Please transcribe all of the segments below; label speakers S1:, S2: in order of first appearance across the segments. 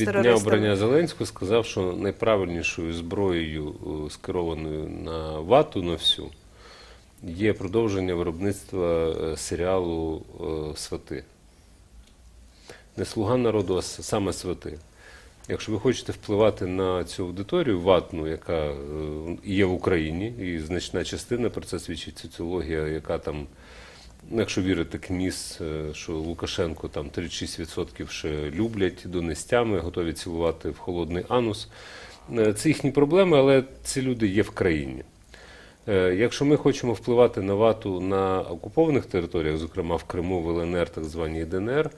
S1: від дня обрання Зеленського сказав, що найправильнішою зброєю, е, скерованою на вату на всю, є продовження виробництва е, серіалу е, Свати. Не слуга народу, а саме свати. Якщо ви хочете впливати на цю аудиторію ватну, яка є в Україні, і значна частина про це свідчить соціологія, яка там, якщо вірити КМІС, е, що Лукашенко там 36% ще люблять донестями, готові цілувати в холодний анус. Е, Це їхні проблеми, але ці люди є в країні. Е, Якщо ми хочемо впливати на вату на окупованих територіях, зокрема в Криму, в ЛНР, так званій ДНР,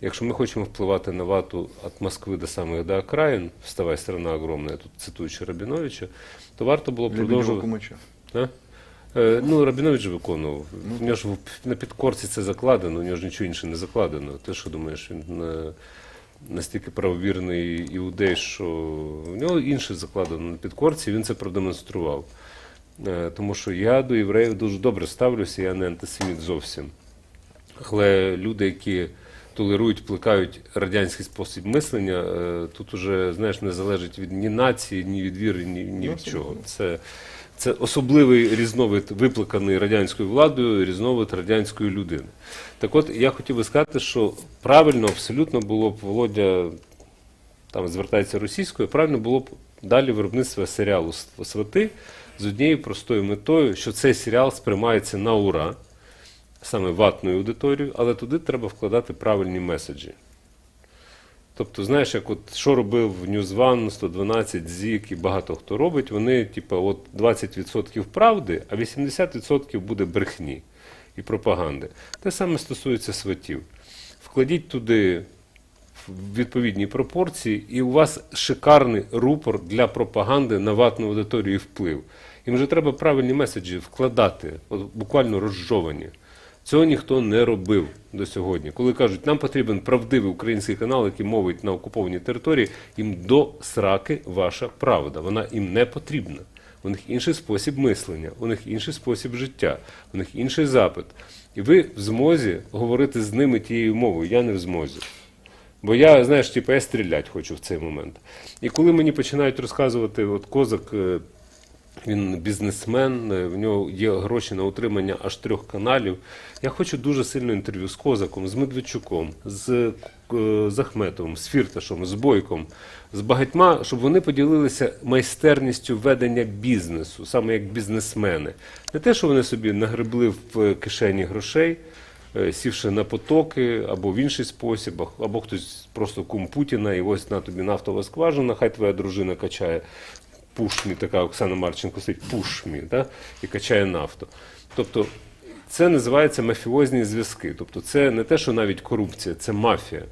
S1: якщо ми хочемо впливати на вату від Москви до самих до окраїн, вставай, страна огромна, я тут цитуючи Рабіновича, то варто було продовжувати. Е, Ну, Рабінович виконував. У нього ж в- на підкорці це закладено, у нього ж нічого інше не закладено. Ти що думаєш, він е, настільки правовірний іудей, що в нього інше закладено на підкорці, він це продемонстрував. Е, Тому що я до євреїв дуже добре ставлюся, я не антисеміт зовсім. Але люди, які толерують, плекають радянський спосіб мислення, е, тут уже знаєш, не залежить від ні нації, ні від віри, ні, ні від чого. Це, це особливий різновид, виплеканий радянською владою, різновид радянської людини. Так от я хотів би сказати, що правильно абсолютно було б Володя там звертається російською, правильно було б далі виробництво серіалу Свати з однією простою метою, що цей серіал сприймається на ура, саме ватною аудиторією, але туди треба вкладати правильні меседжі. Тобто, знаєш, як от що робив One, 112, ЗІК і багато хто робить, вони, типу, от 20% правди, а 80% буде брехні і пропаганди. Те саме стосується сватів. Вкладіть туди в відповідній пропорції, і у вас шикарний рупор для пропаганди на ватну аудиторію і вплив. Їм вже треба правильні меседжі вкладати, от буквально розжовані. Цього ніхто не робив до сьогодні. Коли кажуть, нам потрібен правдивий український канал, який мовить на окупованій території, їм до сраки ваша правда. Вона їм не потрібна. У них інший спосіб мислення, у них інший спосіб життя, у них інший запит. І ви в змозі говорити з ними тією мовою. Я не в змозі. Бо я, знаєш, типу, я стріляти хочу в цей момент. І коли мені починають розказувати, от козак, е, він бізнесмен, е, в нього є гроші на утримання аж трьох каналів. Я хочу дуже сильно інтерв'ю з Козаком, з Медведчуком, з, е, з Ахметовим, з Бойком, з багатьма, щоб вони поділилися майстерністю ведення бізнесу, саме як бізнесмени. Не те, що вони собі нагребли в е, кишені грошей, е, сівши на потоки або в інший спосіб, або хтось просто кум Путіна, і ось на тобі нафтова скважина, хай твоя дружина качає пушмі, така Оксана Марченко стоїть пушмі, да? і качає нафту. Тобто це називається мафіозні зв'язки. Тобто це не те, що навіть корупція, це мафія.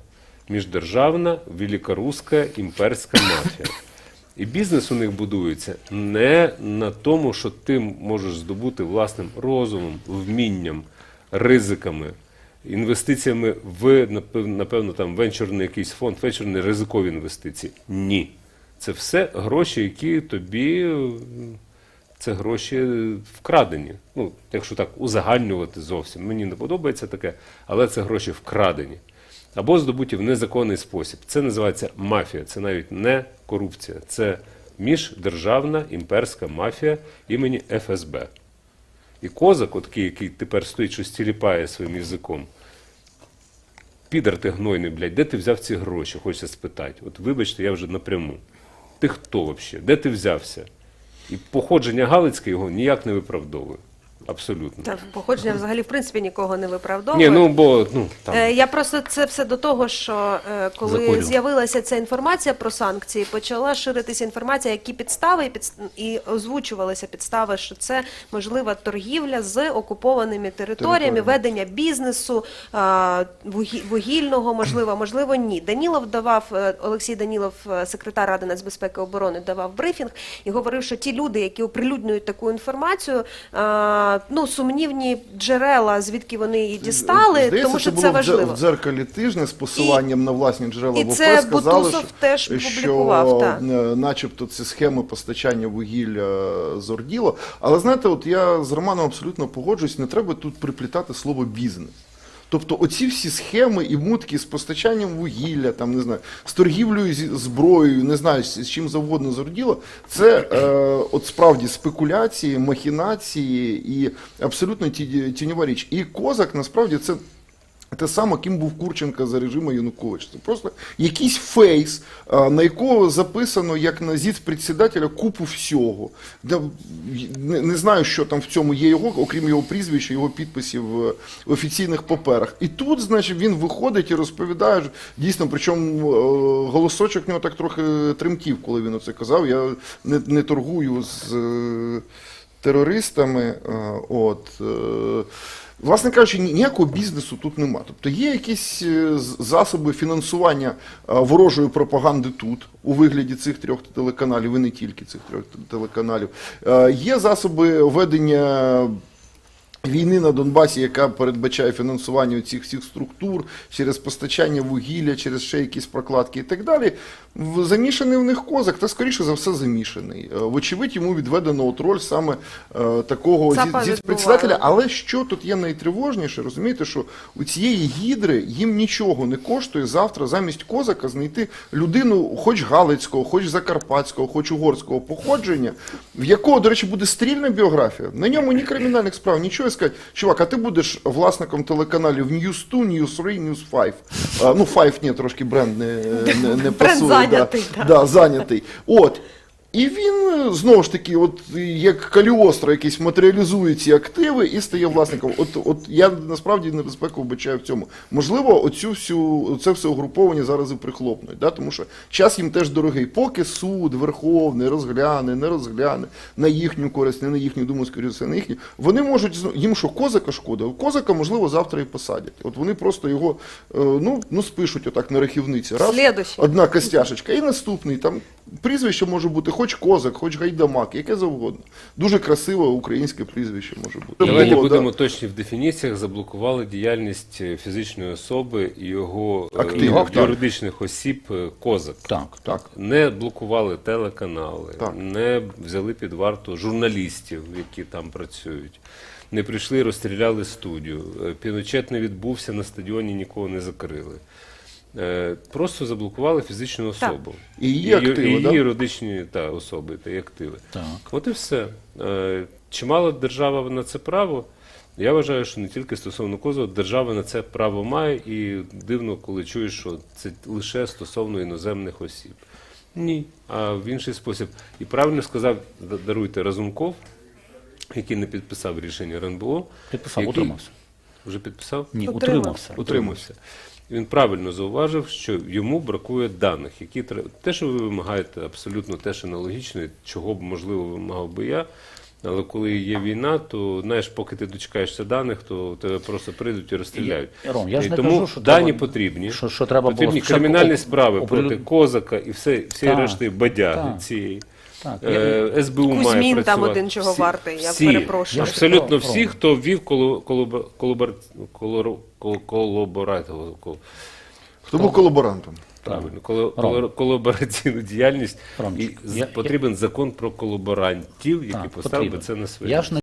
S1: Міждержавна, великоруська, імперська мафія. І бізнес у них будується не на тому, що ти можеш здобути власним розумом, вмінням, ризиками, інвестиціями в, напевно, там венчурний якийсь фонд, венчурні ризикові інвестиції. Ні. Це все гроші, які тобі це гроші вкрадені. Ну, якщо так узагальнювати зовсім. Мені не подобається таке, але це гроші вкрадені. Або здобуті в незаконний спосіб. Це називається мафія. Це навіть не корупція. Це міждержавна імперська мафія імені ФСБ. І козак, такий, який тепер стоїть, щось тіліпає своїм язиком. Підар ти гнойний, блядь, де ти взяв ці гроші? Хочеться спитати. От вибачте, я вже напряму. Ти хто взагалі? Де ти взявся? І походження Галицьке його ніяк не виправдовує. Абсолютно.
S2: Та походження взагалі в принципі нікого не виправдовує.
S1: Ні, ну бо ну там.
S2: Е, Я просто це все до того, що е, коли
S1: Закурю.
S2: з'явилася ця інформація про санкції, почала ширитися інформація, які підстави і, підс- і озвучувалися підстави, що це можлива торгівля з окупованими територіями,
S3: Територіями.
S2: ведення бізнесу е, вугі- вугільного, можливо, можливо, ні. Данілов давав е, Олексій Данілов, е, секретар Ради нацбезпеки і оборони, давав брифінг і говорив, що ті люди, які оприлюднюють таку інформацію, е, ну сумнівні джерела, звідки вони її дістали,
S3: Здається,
S2: тому що
S3: було
S2: це
S3: було
S2: важливо.
S3: в дзеркалі тижня з посиланням на власні джерела
S2: і
S3: ВП,
S2: це
S3: сказали, що,
S2: теж публікував, що,
S3: та. начебто ці схеми постачання вугілля з Орділо. Але знаєте, от я з Романом абсолютно погоджуюсь, не треба тут приплітати слово бізнес. Тобто, оці всі схеми і мутки з постачанням вугілля, там не знаю, з торгівлею зі зброєю, не знаю, з, чим завгодно зроділо, це е, от справді спекуляції, махінації і абсолютно ті- тіньова річ. І козак насправді це. Те саме, ким був Курченка за режиму Януковича. Це просто якийсь фейс, на якого записано як на зіц председателя купу всього. Не, знаю, що там в цьому є його, окрім його прізвища, його підписів в, в офіційних паперах. І тут, значить, він виходить і розповідає дійсно, причому е, голосочок в нього так трохи тремтів, коли він оце казав. Я не, не торгую з е, терористами. е, От. Власне кажучи, ніякого бізнесу тут нема. Тобто є якісь е, засоби фінансування е, ворожої пропаганди тут, у вигляді цих трьох телеканалів, і не тільки цих трьох телеканалів. Е, Є засоби ведення війни на Донбасі, яка передбачає фінансування цих всіх структур через постачання вугілля, через ще якісь прокладки і так далі. Замішаний в них козак, та скоріше за все замішаний. Е, Вочевидь, йому відведено от роль саме е, такого председателя. Але що тут є найтривожніше, розумієте, що у цієї гідри їм нічого не коштує завтра замість козака знайти людину, хоч галицького, хоч закарпатського, хоч угорського походження, в якого, до речі, буде стрільна біографія. На ньому ні кримінальних справ, нічого і сказати, чувак, а ти будеш власником телеканалів News 2, News 3, News 5. А, ну, 5 ні, трошки бренд не, не, не
S2: Бренд
S3: пасує.
S2: зайнятий,
S3: да.
S2: да.
S3: Да, зайнятий. От. І він е, знову ж таки, от як каліостро якийсь матеріалізує ці активи і стає власником. От, от я насправді небезпеку вбачаю в цьому. Можливо, оцю всю це все угруповання зараз і прихлопнуть, да? тому що час їм теж дорогий. Поки суд верховний розгляне, не розгляне на їхню користь, не на їхню думаю, скоріше все на їхню. Вони можуть їм що козака шкода, козака можливо завтра і посадять. От вони просто його е, ну, ну спишуть отак на рахівниці. Раз
S2: Слідуючий.
S3: одна костяшечка, і наступний там прізвище може бути хоч козак, хоч гайдамак, яке завгодно. Дуже красиве українське прізвище може бути.
S1: Давайте
S3: Було,
S1: будемо
S3: да.
S1: точні в дефініціях. Заблокували діяльність е, фізичної особи і його е,
S3: Активів, так.
S1: юридичних осіб е, козак.
S4: Так.
S3: Так.
S1: Не блокували телеканали,
S3: Так.
S1: не взяли під варту журналістів, які там працюють. Не прийшли, розстріляли студію. Е, Піночет не відбувся на стадіоні, нікого не закрили. Е, Просто заблокували фізичну
S2: Так.
S1: особу.
S3: І її активи,
S1: і
S3: да?
S1: її юридичні та, особи та і активи.
S4: Так.
S1: От і все. Е, Чи мала держава на це право? Я вважаю, що не тільки стосовно козу, держава на це право має, і дивно, коли чуєш, що це лише стосовно іноземних осіб. Ні. А в інший спосіб. І правильно сказав, даруйте Разумков, який не підписав рішення РНБО.
S4: Підписав,
S1: який-
S4: утримався.
S1: Вже підписав?
S4: Ні,
S2: Утримався.
S4: утримався.
S1: Він правильно зауважив, що йому бракує даних, які треба. Те, що ви вимагаєте, абсолютно теж аналогічно, чого б можливо вимагав би я. Але коли є війна, то знаєш, поки ти дочекаєшся даних, то тебе просто прийдуть і розстріляють.
S4: Ром, я ж
S1: І
S4: не
S1: тому
S4: кажу, що
S1: дані
S4: треба-
S1: потрібні.
S4: що- що треба
S1: потрібні
S4: спочатку
S1: кримінальні справи проти козака і все, всі решти бадяги цієї.
S4: Так,
S1: Е, СБУ має
S2: працювати. там один чого
S1: Всі-
S2: вартий, я
S1: всі,
S2: перепрошую.
S4: Я
S1: Абсолютно всі, хто ввів коло, колобор, колобор, колор, кол- колаборативну- кол-
S3: Хто був колаборантом?
S1: правильно, коло- коло- колабораційну діяльність.
S4: Ромчик,
S1: і з-
S4: я-
S1: потрібен закон про колаборантів, який
S4: Так,
S1: поставив би
S4: потрібен.
S1: це на своє.
S4: Я ж не